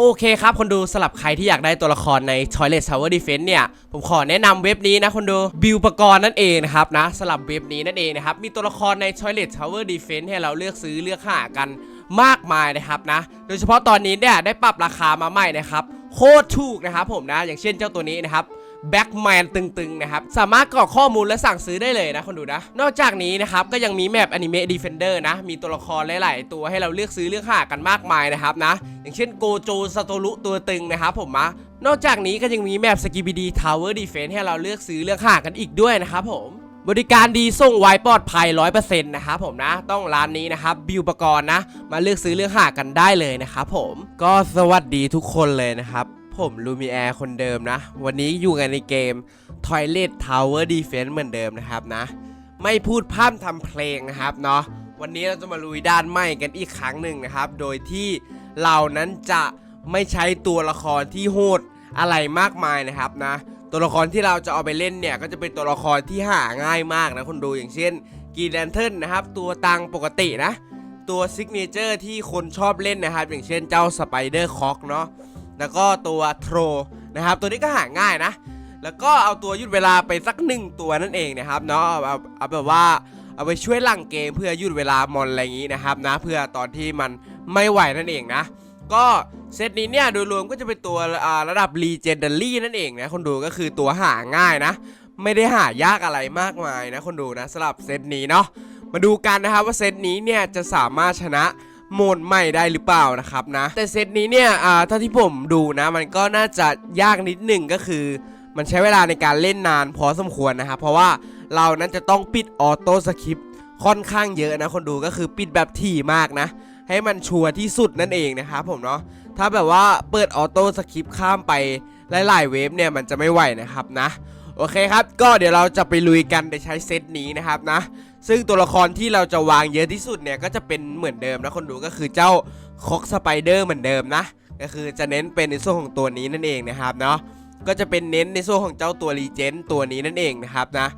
โอเคครับคนดูสลับใครที่อยากได้ตัวละครใน Toilet Tower Defense เนี่ย ผมขอแนะนำเว็บนี้นะคนดูบิวปกรณ์นั่นเองนะครับนะสลับเว็บนี้นั่นเองนะครับ มีตัวละครใน Toilet Tower Defense ให้เราเลือกซื้อเลือกหากันมากมายนะครับนะ โดยเฉพาะตอนนี้เนี่ยได้ปรับราคามาใหม่นะครับ โคตรถูกนะครับผมนะ อย่างเช่นเจ้าตัวนี้นะครับ แบ็กแมนตึงๆนะครับ สามารถกรอกข้อมูลและสั่งซื้อได้เลยนะคนดูนะ นอกจากนี้นะครับ ก็ยังมีแมปอนิเมะดีเฟนเดอร์นะ มีตัวละครหลายๆ ตัวให้เราเลือกซื้อเลือกหากันมากมายนะครับนะ อย่างเช่นโกโจสโตรุตัวตึงนะครับผมนะนอกจากนี้ก็ยังมีแมปสกิบิดีทาวเวอร์ดีเฟนให้เราเลือกซื้อเลือกหากันอีกด้วยนะครับผมบริการดีส่งไวปลอดภัย 100%นะครับผมนะ ต้องร้านนี้นะครับบิวปกรณ์นะ มาเลือกซื้อเลือกหากันได้เลยนะครับผม ก็สวัสดีทุกคนเลยนะครับ ผมลูมิแอร์คนเดิมนะ วันนี้อยู่กันในเกม Toilet Tower Defense เหมือนเดิมนะครับนะ ไม่พูดพร่ำทำเพลงนะครับเนาะวันนี้เราจะมาลุยด้านใหม่กันอีกครั้งหนึ่งนะครับ โดยที่เรานั้นจะไม่ใช้ตัวละครที่โหดอะไรมากมายนะครับนะ ตัวละครที่เราจะเอาไปเล่นเนี่ย ก็จะเป็นตัวละครที่หาง่ายมากนะคนดูอย่างเช่นกีแลนเทิลนะครับ ตัวตังปกตินะ ตัวซิกเนเจอร์ที่คนชอบเล่นนะครับ อย่างเช่นเจ้าสไปเดอร์คอกเนาะ แล้วก็ตัวโทรนะครับ ตัวนี้ก็หาง่ายนะ แล้วก็เอาตัวยืดเวลาไปสักหนึ่งตัวนั่นเองนะครับเนาะเอาเอาแบบว่าเอาไปช่วยหลังเกมเพื่อยืดเวลามอนอะไรอย่างนี้นะครับนะเพื่อตอนที่มันไม่ไหวนั่นเองนะ ก็เซตนี้เนี่ยโดยรวมก็จะเป็นตัวระดับ Legendary นั่นเองนะคนดูก็คือตัวหาง่ายนะ ไม่ได้หายากอะไรมากมายนะคนดูนะสำหรับเซตนี้เนาะมาดูกันนะครับว่าเซตนี้เนี่ยจะสามารถชนะ โหมดใหม่ได้หรือเปล่านะครับนะ แต่เซตนี้เนี่ยอ่าเท่าที่ผมดูนะ มันก็น่าจะยากนิดหนึ่งก็คือ มันใช้เวลาในการเล่นนานพอสมควรนะครับเพราะว่าเรานั้นจะต้องปิดออโต้สคริปค่อนข้างเยอะนะ คนดูก็คือปิดแบบถี่มากนะ ให้มันชัวร์ที่สุดนั่นเองนะครับผมเนาะถ้าแบบว่าเปิดออโต้สคริปข้ามไปหลายๆเวฟเนี่ยมันจะไม่ไหวนะครับนะ โอเคครับ ก็เดี๋ยวเราจะไปลุยกันในใช้เซตนี้นะครับนะ ซึ่งตัวละครที่เราจะวางเยอะที่สุดเนี่ยก็จะเป็นเหมือนเดิมนะคนดูก็คือเจ้าคอกสไปเดอร์เหมือนเดิมนะ ก็คือจะเน้นเป็นในส่วนของตัวนี้นั่นเองนะครับเนาะก็จะเป็นเน้นในส่วนของเจ้าตัวรีเจนตัวนี้นั่นเองนะครับนะ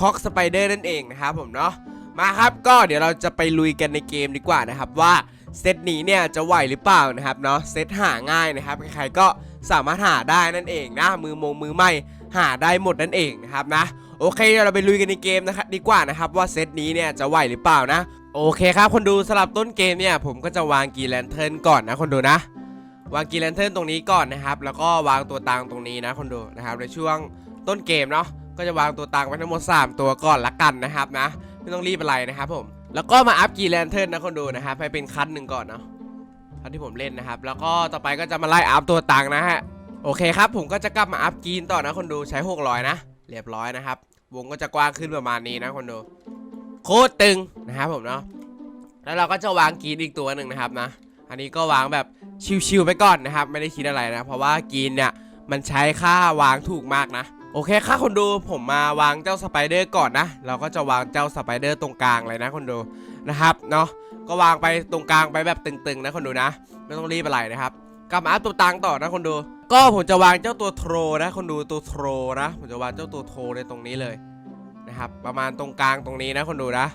คอกสไปเดอร์นั่นเองนะครับผมเนาะมาครับก็เดี๋ยวเราจะไปลุยกันในเกมดีกว่านะครับว่าเซตนี้เนี่ยจะไหวหรือเปล่านะครับเนาะเซตหาง่ายนะครับใครๆก็สามารถหาได้นั่นเองนะมือมงมือใหม่หาได้หมดนั่นเองนะครับนะ โอเคเดี๋ยวเราไปลุยกันในเกมนะครับดีกว่านะครับว่าเซตนี้เนี่ยจะไหวหรือเปล่านะ โอเคครับคนดูสำหรับต้นเกมเนี่ยผมก็จะวางกีแลนเทิร์นก่อนนะคนดูนะ วางกีแลนเทิร์นตรงนี้ก่อนนะครับ แล้วก็วางตัวตังตรงนี้นะคนดูนะครับในช่วงต้นเกมเนาะก็จะวางตัวตังไว้ทั้งหมด 3 ตัวก่อนละกันนะครับนะไม่ต้องรีบอะไรนะครับผมแล้วก็มาอัพกีแลนเทิร์นนะคนดูนะครับให้เป็นคันหนึ่งก่อนเนาะคันที่ผมเล่นนะครับ แล้วก็ต่อไปก็จะมาไล่อัพตัวตังนะฮะโอเคครับผมก็จะกลับมาอัพกีนต่อนะคนดูใช้ 600 นะ รียบร้อยนะครับ วงก็จะกว้างขึ้นประมาณนี้นะคนดูโคตรตึงนะครับผมเนาะแล้วเราก็จะวางกรีนอีกตัวหนึ่งนะครับนะอันนี้ก็วางแบบชิวๆไปก่อนนะครับ ไม่ได้คิดอะไรนะ เพราะว่ากรีนเนี่ยมันใช้ค่าวางถูกมากนะ โอเคค่าคนดูผมมาวางเจ้าสไปเดอร์ก่อนนะเราก็จะวางเจ้าสไปเดอร์ตรงกลางเลยนะคนดูนะครับเนาะก็วางไปตรงกลางไปแบบตึงๆนะคนดูนะ ไม่ต้องรีบอะไรนะครับ กลับมาอัพตัวตังต่อนะคนดู ก็ผมจะวางเจ้าตัวโทรนะ คนดูตัวโทรนะ ผมจะวางเจ้าตัวโทรในตรงนี้เลยนะครับ ประมาณตรงกลางตรงนี้นะคนดูนะ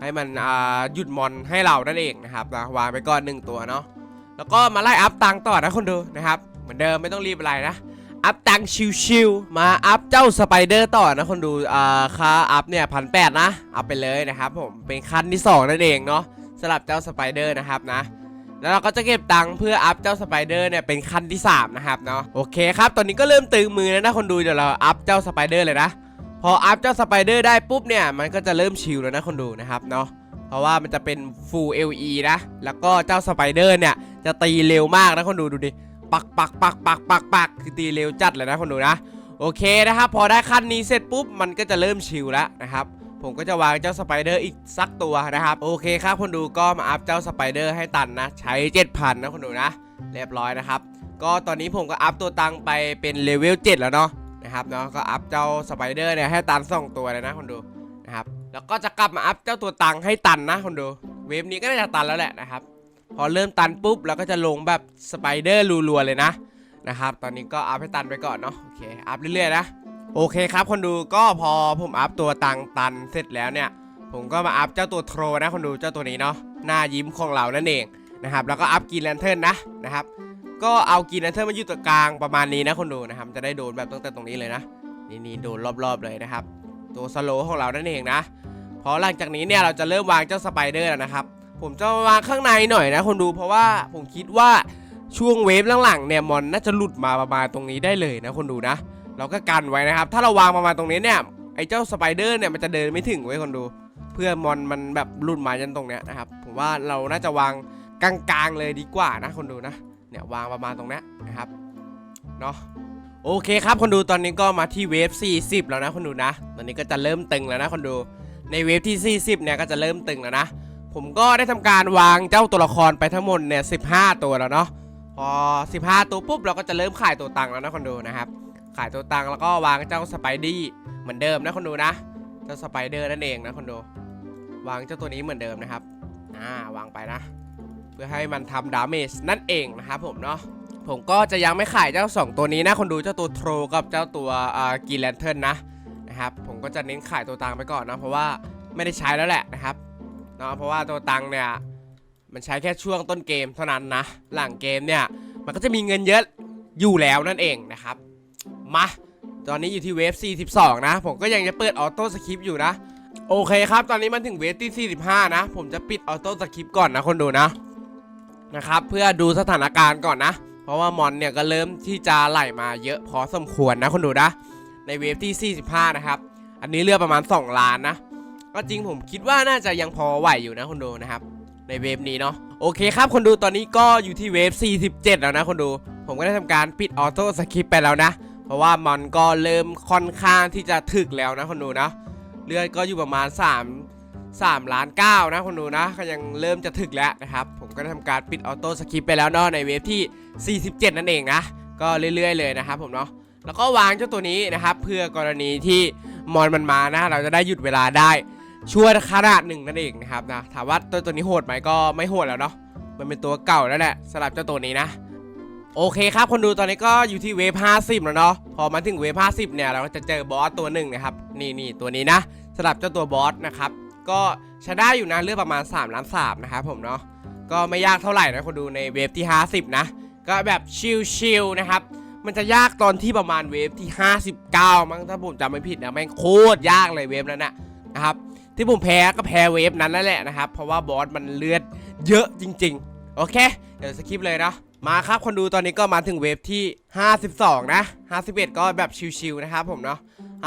ให้มันอ่าหยุดมอนให้เรานั่นเองนะครับนะวางไปก่อนหนึ่งตัวเนาะแล้วก็มาไล่อัพตังต่อนะคนดูนะครับ เหมือนเดิมไม่ต้องรีบอะไรนะอัพตังชิวๆมาอัพเจ้าสไปเดอร์ต่อนะคนดูอ่าค่าอัพเนี่ยพันแปดนะอัพไปเลยนะครับผมเป็นขั้นที่ 2 นั่นเองเนาะสำหรับเจ้าสไปเดอร์นะครับนะ แล้วเราก็จะเก็บตังค์เพื่ออัพเจ้าสไปเดอร์เนี่ยเป็นขั้นที่ 3 นะครับเนาะโอเคครับตอนนี้ก็เริ่มตึงมือแล้วนะคนดูเดี๋ยวเราอัพเจ้าสไปเดอร์เลยนะพออัพเจ้าสไปเดอร์ได้ปุ๊บเนี่ยมันก็จะเริ่มชิลแล้วนะคนดูนะครับเนาะเพราะว่ามันจะเป็น full LE นะแล้วก็เจ้าสไปเดอร์เนี่ยจะตีเร็วมากนะคนดูดูดิปักปักปักปักปักปักคือตีเร็วจัดเลยนะคนดูนะโอเคนะครับพอได้ขั้นนี้เสร็จปุ๊บมันก็จะเริ่มชิลแล้วนะครับ ผมก็จะวางเจ้าสไปเดอร์อีกสักตัวนะครับ โอเคครับคนดูก็มาอัพเจ้าสไปเดอร์ให้ตันนะ ใช้ 7,000 นะคนดูนะ เรียบร้อยนะครับ ก็ตอนนี้ผมก็อัพตัวตังไปเป็นเลเวล7แล้วเนาะนะครับเนาะก็อัพเจ้าสไปเดอร์เนี่ยให้ตันสองตัวเลยนะคนดูนะครับแล้วก็จะกลับมาอัพเจ้าตัวตังให้ตันนะคนดู เวฟนี้ก็น่าจะตันแล้วแหละนะครับพอเริ่มตันปุ๊บเราก็จะลงแบบสไปเดอร์รัวๆเลยนะนะครับตอนนี้ก็อัพให้ตันไปก่อนเนาะโอเคอัพเรื่อยๆนะ โอเคครับคนดูก็พอผมอัพตัวตังตันเสร็จแล้วเนี่ย ผมก็มาอัพเจ้าตัวโทรนะคนดูเจ้าตัวนี้เนาะหน้ายิ้มของเรานั่นเองนะครับแล้วก็อัพกีแลนเทิร์นนะนะครับก็เอากินนันเทอร์มาอยู่ตรงกลางประมาณนี้นะคนดูนะครับจะได้โดนแบบตั้งแต่ตรงนี้เลยนะนี่นี่โดนรอบๆเลยนะครับ ตัวสโลของเรานั่นเองนะพอหลังจากนี้เนี่ยเราจะเริ่มวางเจ้าสไปเดอร์แล้วนะครับผมจะวางข้างในหน่อยนะคนดูเพราะว่าผมคิดว่าช่วงเวฟหลังๆเนี่ยมอนน่าจะหลุดมาประมาณตรงนี้ได้เลยนะคนดูนะ เราก็กันไว้นะครับ ถ้าเราวางประมาณตรงนี้เนี่ยไอ้เจ้าสไปเดอร์เนี่ยมันจะเดินไม่ถึงไว้ยคนดู เพื่อมอนมันแบบหลุดมาจนตรงเนี้ยนะครับผมว่าเราน่าจะวางกลางๆเลยดีกว่านะคนดูนะเนี่ยวางประมาณตรงนี้นะครับเนาะโอเคครับคนดูตอนนี้ก็มาที่เวฟ 40 แล้วนะคนดูนะ ตอนนี้ก็จะเริ่มตึงแล้วนะคนดู ในเวฟที่ 40 เนี่ยก็จะเริ่มตึงแล้วนะ ผมก็ได้ทำการวางเจ้าตัวละครไปทั้งหมดเนี่ย 15 ตัวแล้วเนาะ พอ 15 ตัวปุ๊บเราก็จะเริ่มขายตัวตังค์แล้วนะคนดูนะครับายตัวตังแล้วก็วางเจ้าสไปดี้เหมือนเดิมนะคนดูนะ เจ้าสไปเดอร์นั่นเองนะคนดู วางเจ้าตัวนี้เหมือนเดิมนะครับ อ่าวางไปนะ เพื่อให้มันทำดาเมจนั่นเองนะครับผมเนาะ ผมก็จะยังไม่ขายเจ้า 2 ตัวนี้นะคนดูเจ้าตัวโทรกับเจ้าตัวอ่ากีแลนเทิร์นนะนะครับผมก็จะเน้นขายตัวตังไปก่อนนะเพราะว่าไม่ได้ใช้แล้วแหละนะครับเนาะเพราะว่าตัวตังเนี่ยมันใช้แค่ช่วงต้นเกมเท่านั้นนะ หลังเกมเนี่ยมันก็จะมีเงินเยอะอยู่แล้วนั่นเองนะครับ มาตอนนี้อยู่ที่เวฟ 42 นะ ผมก็ยังจะเปิดออโต้สคริปต์อยู่นะ โอเคครับ ตอนนี้มันถึงเวฟที่ 45 นะ ผมจะปิดออโต้สคริปต์ก่อนนะคนดูนะ นะครับ เพื่อดูสถานการณ์ก่อนนะ เพราะว่ามอนเนี่ยก็เริ่มที่จะไหลมาเยอะพอสมควรนะคนดูนะ ในเวฟที่ 45 นะครับ อันนี้เลือกประมาณ 2 ล้านนะ ก็จริงผมคิดว่าน่าจะยังพอไหวอยู่นะคนดูนะครับ ในเวฟนี้เนาะ โอเคครับคนดูตอนนี้ก็อยู่ที่เวฟ 47 แล้วนะคนดู ผมก็ได้ทำการปิดออโต้สคริปต์ไปแล้วนะ เพราะว่ามันก็เริ่มค่อนข้างที่จะถึกแล้วนะคนดูนะ เลือดก็อยู่ประมาณ 3 3ล้าน9นะคนดูนะก็ยังเริ่มจะถึกแล้วนะครับ ผมก็ได้ทำการปิดออโต้สคริปไปแล้วเนาะในเวฟที่ 47 นั่นเองนะ ก็เรื่อยๆเลยนะครับผมเนาะแล้วก็วางเจ้าตัวนี้นะครับ เพื่อกรณีที่มอนมันมานะ เราจะได้หยุดเวลาได้ชั่วขนาดหนึ่งนั่นเองนะครับนะถามว่าตัวตัวนี้โหดไหมก็ไม่โหดแล้วเนาะมันเป็นตัวเก่าแล้วแหละสำหรับเจ้าตัวนี้นะ โอเคครับคนดูตอนนี้ก็อยู่ที่เวฟ50 แล้วเนาะพอมาถึงเวฟ50 เนี่ย เราก็จะเจอบอสตัวหนึ่งนะครับ นี่นี่ตัวนี้นะสำหรับเจ้าตัวบอสนะครับ ก็ใช้ได้อยู่นะเลือกประมาณ3ล้าน3นะครับผมเนาะก็ไม่ยากเท่าไหร่นะคนดูในเวฟที่ 50 นะ ก็แบบชิลๆนะครับ มันจะยากตอนที่ประมาณเวฟที่ 59 มั้งถ้าผมจำไม่ผิดนะแม่งโคตรยากเลยเวฟนั้นนะนะครับที่ผมแพ้ก็แพ้เวฟนั้นนั่นแหละนะครับเพราะว่าบอสมันเลือดเยอะจริง ๆ โอเค เดี๋ยวสคริปเลยนะมาครับคนดูตอนนี้ก็มาถึงเวฟที่ 52 นะ 51 ก็แบบชิวๆนะครับผมเนาะ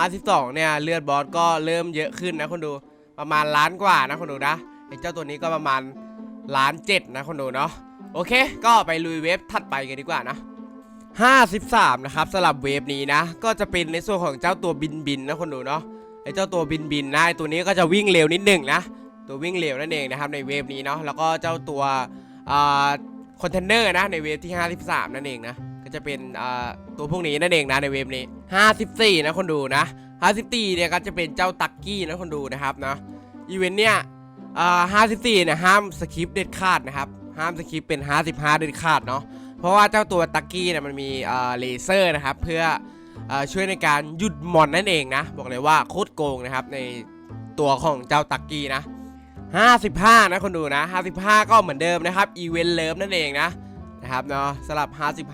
52 เนี่ยเลือดบอสก็เริ่มเยอะขึ้นนะคนดู ประมาณล้านกว่านะคนดูนะไอ้เจ้าตัวนี้ก็ประมาณล้านเจ็ดนะคนดูเนาะ โอเค ก็ไปลุยเวฟถัดไปกันดีกว่านะ 53 นะครับสำหรับเวฟนี้นะ ก็จะเป็นในส่วนของเจ้าตัวบินบินนะคนดูเนาะ ไอ้เจ้าตัวบินบินนะไอ้ตัวนี้ก็จะวิ่งเร็วนิดหนึ่งนะ ตัววิ่งเร็วนั่นเองนะครับในเวฟนี้เนาะ แล้วก็เจ้าตัว คอนเทนเนอร์นะในเวฟที่ 53 นั่นเองนะ ก็จะเป็นตัวพวกนี้นั่นเองนะในเวฟนี้ 54 นะคนดูนะ 54 เนี่ยก็จะเป็นเจ้าตักกี้นะคนดูนะครับนะอีเวนต์เนี่ยอ่า54 เนี่ยห้ามสคริปเด็ดขาดนะครับ ห้ามสคริปเป็น 55 เด็ดขาดเนาะ เพราะว่าเจ้าตัวตักกี้เนี่ยมันมีเลเซอร์นะครับเพื่ออช่วยในการหยุดมอนนั่นเองนะ บอกเลยว่าโคตรโกงนะครับในตัวของเจ้าตักกี้นะ 55 นะคนดูนะ 55 ก็เหมือนเดิมนะครับอีเวนต์เลิฟนั่นเองนะนะครับเนาะสำหรับ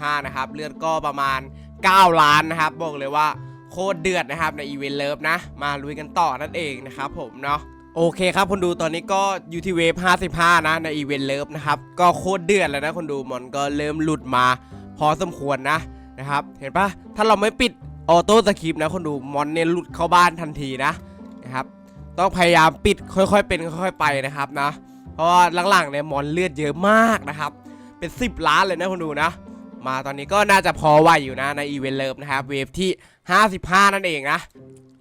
55 นะครับ เลือดก็ประมาณ 9 ล้านนะครับ บอกเลยว่าโคตรเดือดนะครับในอีเวนต์เลิฟนะ มาลุยกันต่อนั่นเองนะครับผมเนาะโอเคครับคนดูตอนนี้ก็อยู่ที่เวฟ55 นะในอีเวนต์เลิฟนะครับ ก็โคตรเดือดแล้วนะคนดูมอนก็เริ่มหลุดมา พอสมควรนะนะครับ เห็นปะถ้าเราไม่ปิดออโต้สคริปต์นะคนดูมอนเนี่ยหลุดเข้าบ้านทันทีนะนะครับ ต้องพยายามปิดค่อยๆเป็นค่อยๆไปนะครับนะ เพราะว่าหลังๆเนี่ยมอนเลือดเยอะมากนะครับ เป็น 10 ล้านเลยนะคนดูนะ มาตอนนี้ก็น่าจะพอไหวอยู่นะในอีเวนต์เลิฟนะครับเวฟที่ 55 นั่นเองนะ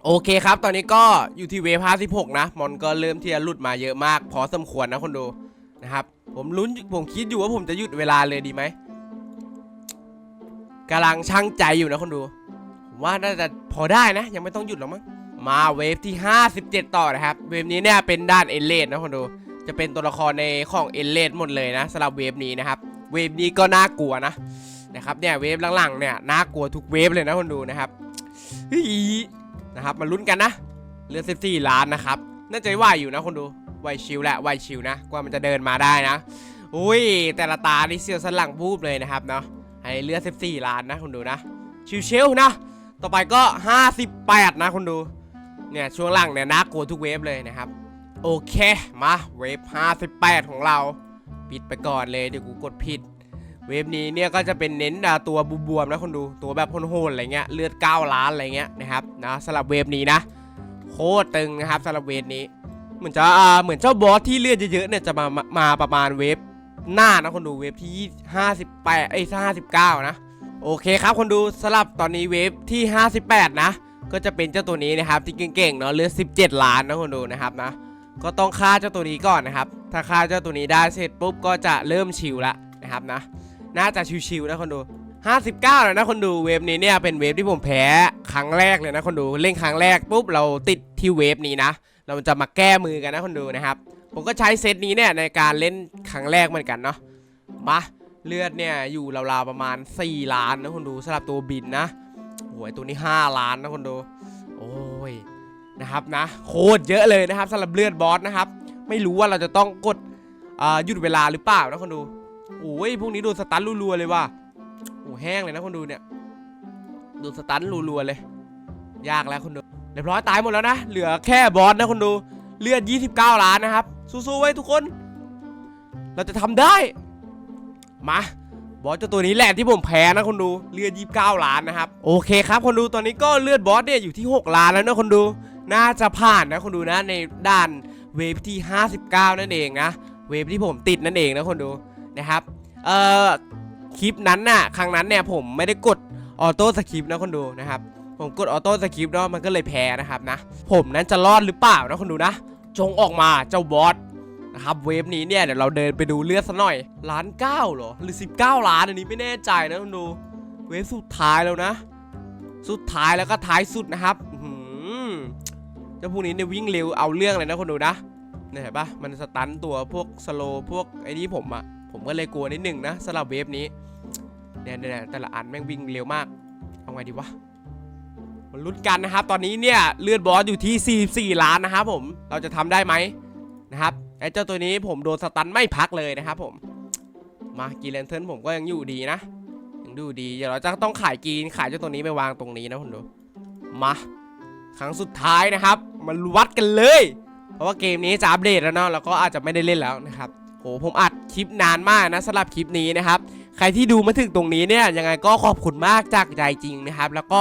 โอเคครับ ตอนนี้ก็อยู่ที่เวฟ56นะ มอนก็เริ่มที่จะหลุดมาเยอะมาก พอสมควรนะคนดูนะครับ ผมลุ้นผมคิดอยู่ว่าผมจะหยุดเวลาเลยดีไหมกำลังช่างใจอยู่นะคนดู ผมว่าน่าจะพอได้นะ ยังไม่ต้องหยุดหรอกมั้ง มาเวฟที่ 57 ต่อนะครับ เวฟนี้เนี่ยเป็นด้านเอเลดนะคนดู จะเป็นตัวละครในของเอเลดหมดเลยนะสำหรับเวฟนี้นะครับ เวฟนี้ก็น่ากลัวนะนะครับเนี่ยเวฟหลังๆเนี่ยน่ากลัวทุกเวฟเลยนะคนดูนะครับฮ้ยนะครับมาลุ้นกันนะเลือด14ล้านนะครับน่าจะไหวอยู่นะคนดูไหวชิวแหละไหวชิวนะกว่ามันจะเดินมาได้นะอุ้ยแต่ละตานี่เสียวสันหลังบูบเลยนะครับเนาะอันนี้เลือด14ล้านนะคุณดูนะชิวๆนะต่อไปก็ 58 นะคุณดู เนี่ยช่วงหลังเนี่ยน่ากลัวทุกเวฟเลยนะครับ โอเคมาเวฟ 58 ของเรา ปิดไปก่อนเลยเดี๋ยวกูกดผิด เวฟนี้เนี่ยก็จะเป็นเน้นตัวบวมๆนะคนดูตัวแบบโหดๆอะไรเงี้ยเลือด 9 ล้านอะไรเงี้ยนะครับนะสำหรับเวฟนี้นะโคตรตึงนะครับสำหรับเวฟนี้เหมือนจะเหมือนเจ้าบอสที่เลือดเยอะๆเนี่ยจะมามาประมาณเวฟหน้านะคนดูเวฟที่ 58ไอ้ย59 นะ โอเคครับคนดูสลับตอนนี้เวฟที่ 58 นะ ก็จะเป็นเจ้าตัวนี้นะครับที่เก่งๆเนาะเลือด17 ล้านนะคนดูนะครับนะก็ต้องฆ่าเจ้าตัวนี้ก่อนนะครับ ถ้าฆ่าเจ้าตัวนี้ได้เสร็จปุ๊บก็จะเริ่มชิลละนะครับนะ น่าจะชิวๆนะคนดู 59 แล้วนะคนดูเวฟนี้เนี่ยเป็นเวฟที่ผมแพ้ครั้งแรกเลยนะคนดูเล่นครั้งแรกปุ๊บเราติดที่เวฟนี้นะ เราจะมาแก้มือกันนะคนดูนะครับ ผมก็ใช้เซตนี้เนี่ยในการเล่นครั้งแรกเหมือนกันเนาะมาเลือดเนี่ยอยู่ราวๆประมาณ 4 ล้านนะคนดูสำหรับตัวบินนะ โอ้ยตัวนี้ 5 ล้านนะคนดู โอ้ยนะครับนะโคตรเยอะเลยนะครับสำหรับเลือดบอสนะครับ ไม่รู้ว่าเราจะต้องกดอ่าหยุดเวลาหรือเปล่านะคนดูโอ้ยพวกนี้โดนสตันรัวๆเลยว่ะโอ้แห้งเลยนะคนดูเนี่ยโดนสตันรัวๆเลย ยากแล้วคนดูเรียบร้อยตายหมดแล้วนะเหลือแค่บอสนะคนดูเลือด 29 ล้านนะครับสู้ๆไว้ทุกคน เราจะทำได้มา บอสเจ้าตัวนี้แหละที่ผมแพ้นะคนดูเลือด29 ล้านนะครับโอเคครับคนดูตอนนี้ก็เลือดบอสเนี่ยอยู่ที่ 6 ล้านแล้วนะคนดูน่าจะผ่านนะคนดูนะในด้านเวฟที่ 59 นั่นเองนะเวฟที่ผมติดนั่นเองนะคนดูนะครับเอ่อคลิปนั้นน่ะครั้งนั้นเนี่ยผมไม่ได้กดออโต้สคริปต์นะคนดูนะครับผมกดออโต้สคริปต์เนาะมันก็เลยแพ้นะครับนะผมนั้นจะรอดหรือเปล่านะคนดูนะ จงออกมาเจ้าบอส นะครับเวฟนี้เนี่ยเดี๋ยวเราเดินไปดูเลือดซะหน่อยล้านเก้าเหรอหรือ 19 ล้านอันนี้ไม่แน่ใจนะคนดูเวฟสุดท้ายแล้วนะ สุดท้ายแล้วก็ท้ายสุดนะครับหือเจ้าพวกนี้เนี่ยวิ่งเร็วเอาเรื่องเลยนะคนดูนะเนี่ยเห็นปะมันสตันตัวพวกสโลพวกไอ้นี่ผมอะผมก็เลยกลัวนิดหนึ่งนะสำหรับเวฟนี้เนี่ยเนี่ยแต่ละอันแม่งวิ่งเร็วมากเอาไงดีวะมาลุ้นกันนะครับ ตอนนี้เนี่ยเลือดบอสอยู่ที่ 44 ล้านนะครับผมเราจะทำได้ไหม ไอ้เจ้าตัวนี้ผมโดนสตันไม่พักเลยนะครับผมมากีเลนเทิร์นผมก็ยังอยู่ดีนะยังดูดีเดี๋ยวเราจะต้องขายกีนขายเจ้าตัวนี้ไปวางตรงนี้นะคุณดูมาครั้งสุดท้ายนะครับมาวัดกันเลย เพราะว่าเกมนี้จะอัปเดตแล้วเนาะแล้วก็อาจจะไม่ได้เล่นแล้วนะครับโหผมอัดคลิปนานมากนะสำหรับคลิปนี้นะครับใครที่ดูมาถึงตรงนี้เนี่ยยังไงก็ขอบคุณมากจากใจจริงนะครับ แล้วก็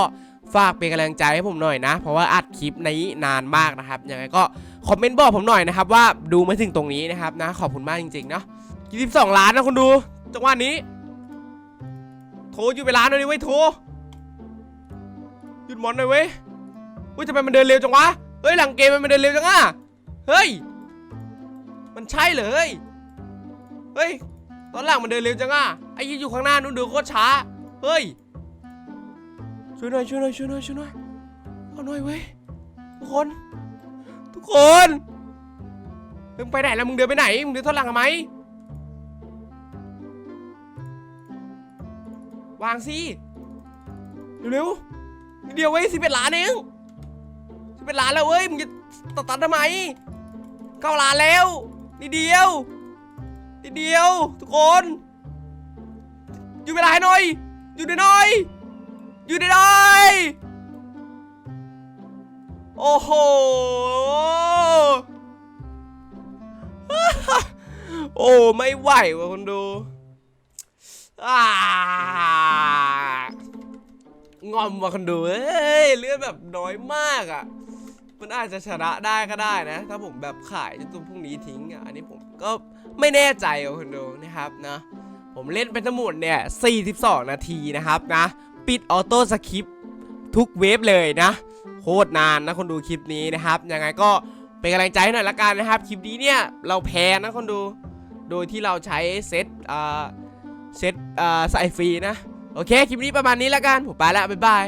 ฝากเป็นกำลังใจให้ผมหน่อยนะ เพราะว่าอัดคลิปนี้นานมากนะครับยังไงก็ คอมเมนต์บอกผมหน่อยนะครับว่าดูมาถึงตรงนี้นะครับนะขอบคุณมากจริงๆเนาะ22 ล้านนะคุณดูจังหวะนี้ โทรอยู่เวลาหน่อยดิเว้ยโทรหยุดหมอนหน่อยเว้ยเฮ้ยทำไมมันเดินเร็วจังวะเฮ้ยหลังเกมมันเดินเร็วจังอะเฮ้ยมันใช่เหรอเฮ้ยเฮ้ยตอนหลังมันเดินเร็วจังอะไอ้ยี่อยู่ข้างหน้านู้นเดินโคตรช้าเฮ้ยช่วยหน่อยช่วยหน่อยช่วยหน่อยช่วยหน่อยเอาหน่อยเว้ยทุกคน ทุกคนมึงไปไหนแล้วมึงเดินไปไหนมึงเดินทอดหลังทำไมวางสิเร็วๆเดียวเว้ยสิบเอ็ดล้านเองสิบเอ็ดล้านแล้วเว้ยมึงจะตัดตัดทำไมเก้าล้านแล้วนิดเดียวนิดเดียว ทุกคนอยู่เวลาให้หน่อย อยู่หน่อยอยู่ได้เลย โอ้โห โอ้ไม่ไหวว่ะคนดูงอมว่ะคนดูเอ้ยเลือดแบบน้อยมากอะ มันอาจจะชนะได้ก็ได้นะ ถ้าผมแบบขายจ้าตัวพวกนี้ทิ้งอะ อันนี้ผมก็ไม่แน่ใจว่ะคนดูนะครับนะผมเล่นเป็นทั้งหมดเนี่ย 42 นาทีนะครับนะ ปิดออโต้สคริปทุกเวฟเลยนะ คตรนานนะคนดูคลิปนี้นะครับยังไงก็เป็นกำลังใจให้หน่อยละกันนะครับ คลิปนี้เนี่ยเราแพ้นะคนดู โดยที่เราใช้เซตเซตอ่าใส่ฟรีนะ โอเค คลิปนี้ประมาณนี้ละกัน ผมไปแล้วบ๊ายบาย